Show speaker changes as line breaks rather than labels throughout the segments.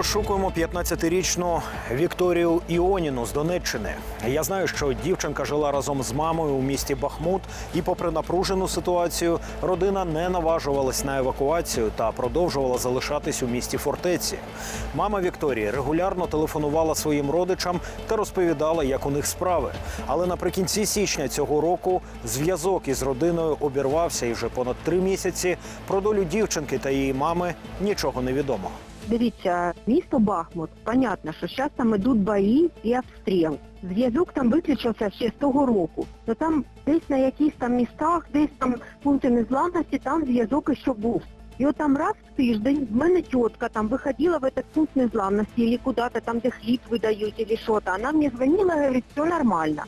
розшукуємо 15-річну Вікторію Іоніну з Донеччини. Я знаю, що дівчинка жила разом з мамою у місті Бахмут, і, попри напружену ситуацію, родина не наважувалась на евакуацію та продовжувала залишатись у місті фортеці. Мама Вікторії регулярно телефонувала своїм родичам та розповідала, як у них справи. Але наприкінці січня цього року зв'язок із родиною обірвався, і вже понад три місяці про долю дівчинки та її мами нічого не відомо.
Дивіться, місто Бахмут, понятно, що зараз там ідуть бої і обстріл. Зв'язок там виключився ще з того року. То там десь на якихось там містах, десь там пункти незламності, там зв'язок ще був. І от там раз в тиждень в мене тітка там виходила в этот пункт незламності, или куда-то там, де хліб видають, или що-то. Вона мені дзвонила, і говорить, все нормально.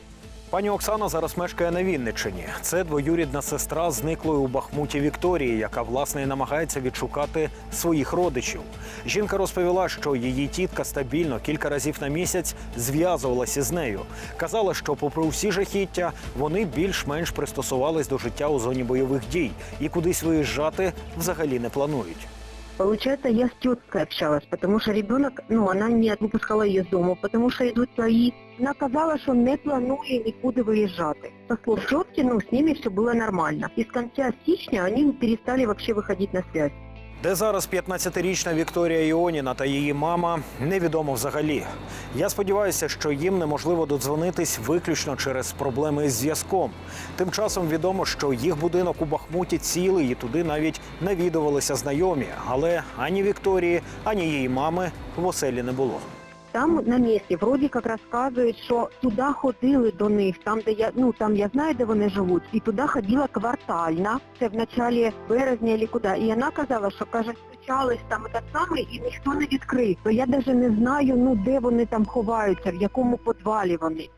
Пані Оксана зараз мешкає на Вінниччині. Це двоюрідна сестра зниклої у Бахмуті Вікторії, яка власне і намагається відшукати своїх родичів. Жінка розповіла, що її тітка стабільно кілька разів на місяць зв'язувалася з нею. Казала, що, попри усі жахіття, вони більш-менш пристосувались до життя у зоні бойових дій і кудись виїжджати взагалі не планують.
Получается, я с теткой общалась, потому что ребенок, ну, она не выпускала ее из дома, потому что идут бои. Она казала, що не планує нікуди виїжджати. По слов тетки, ну, с ними все было нормально. И с конца січня они перестали вообще выходить на связь.
Де зараз 15-річна Вікторія Іоніна та її мама, невідомо взагалі. Я сподіваюся, що їм неможливо додзвонитись виключно через проблеми з зв'язком. Тим часом відомо, що їх будинок у Бахмуті цілий і туди навіть навідувалися знайомі. Але ані Вікторії, ані її мами в оселі не було.
Там на місці вроді як розказують, що туди ходили до них, там де я ну там я знаю, де вони живуть, і туди ходила квартальна. Це в началі березня чи куди. І вона казала, що каже, стучались там так саме, і ніхто не відкрив. То я навіть не знаю, ну де вони там ховаються, в якому підвалі вони.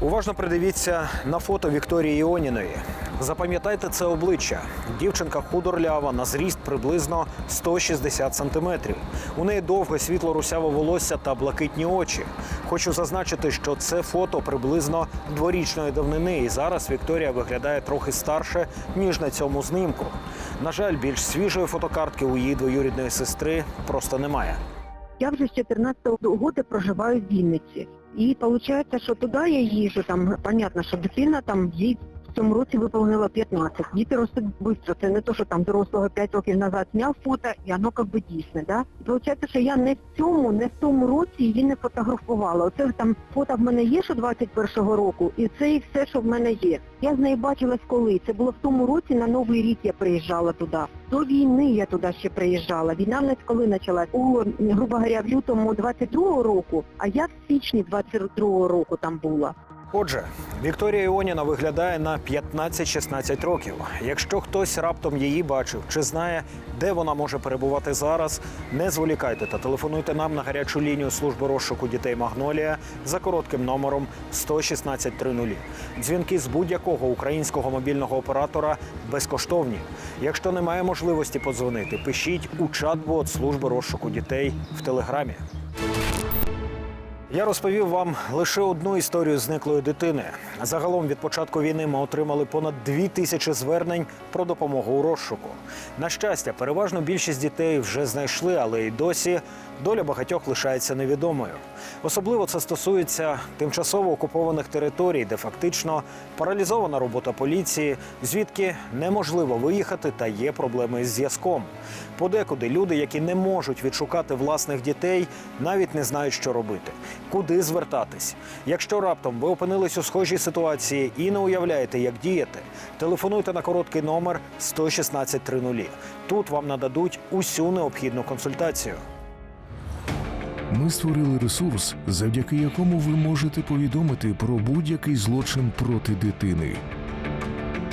Уважно придивіться на фото Вікторії Іоніної. Запам'ятайте це обличчя. Дівчинка худорлява, на зріст приблизно 160 сантиметрів. У неї довге світло-русяве волосся та блакитні очі. Хочу зазначити, що це фото приблизно дворічної давнини, і зараз Вікторія виглядає трохи старше, ніж на цьому знімку. На жаль, більш свіжої фотокартки у її двоюрідної сестри просто немає.
Я вже з 14-го року проживаю в Вінниці. І виходить, що туди я їжджу, там, понятно, що дитина там їй цьому році виповнила 15. Діти ростуть швидко. Це не то, що там дорослого 5 років назад зняв фото, і воно як би дійсне. Да? Виходить, що я не в цьому, не в тому році її не фотографувала. Оце там фото в мене є, що 21-го року, і це і все, що в мене є. Я з нею бачилась коли. Це було в тому році, на Новий рік я приїжджала туди. До війни я туди ще приїжджала. Війна в нас коли почалась? У, грубо говоря, в лютому 22-го року, а я в січні 22-го року там була.
Отже, Вікторія Іоніна виглядає на 15-16 років. Якщо хтось раптом її бачив чи знає, де вона може перебувати зараз, не зволікайте та телефонуйте нам на гарячу лінію служби розшуку дітей Магнолія за коротким номером 11630. Дзвінки з будь-якого українського мобільного оператора безкоштовні. Якщо немає можливості подзвонити, пишіть у чат-бот служби розшуку дітей в телеграмі. Я розповів вам лише одну історію зниклої дитини. Загалом від початку війни ми отримали понад дві тисячі звернень про допомогу у розшуку. На щастя, переважно більшість дітей вже знайшли, але й досі доля багатьох лишається невідомою. Особливо це стосується тимчасово окупованих територій, де фактично паралізована робота поліції, звідки неможливо виїхати та є проблеми із зв'язком. Подекуди люди, які не можуть відшукати власних дітей, навіть не знають, що робити, куди звертатись. Якщо раптом ви опинились у схожій ситуації і не уявляєте, як діяти, телефонуйте на короткий номер 11630. Тут вам нададуть усю необхідну консультацію.
Ми створили ресурс, завдяки якому ви можете повідомити про будь-який злочин проти дитини.